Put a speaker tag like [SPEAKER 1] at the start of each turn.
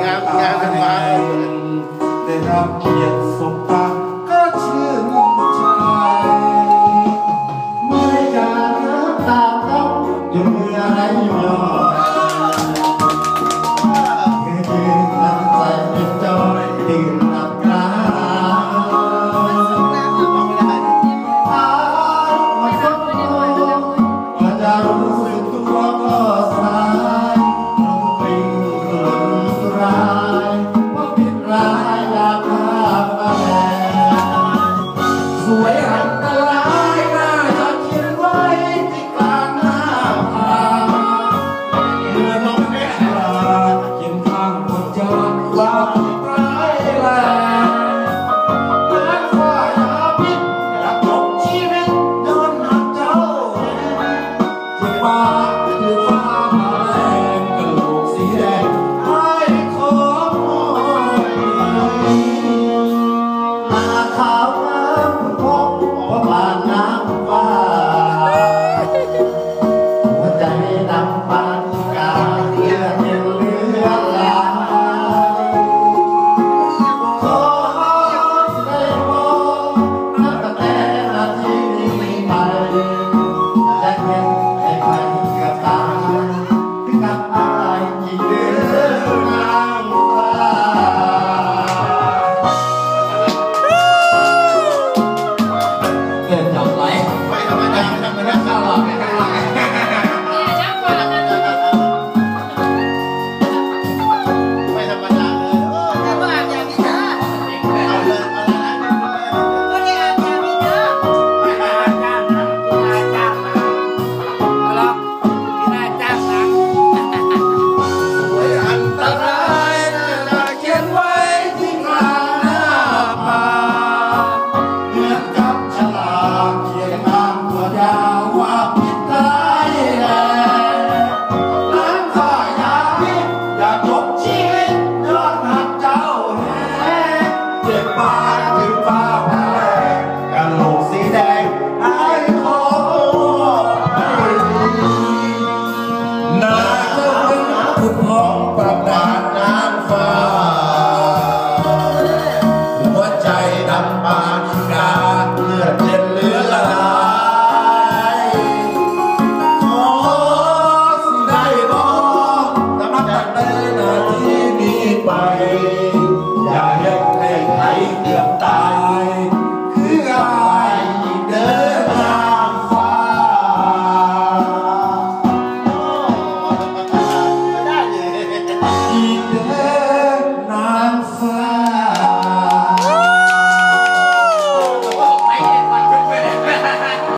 [SPEAKER 1] งามงาม
[SPEAKER 2] งามได้รับเกี
[SPEAKER 1] ยรติ
[SPEAKER 2] สม yeah. เ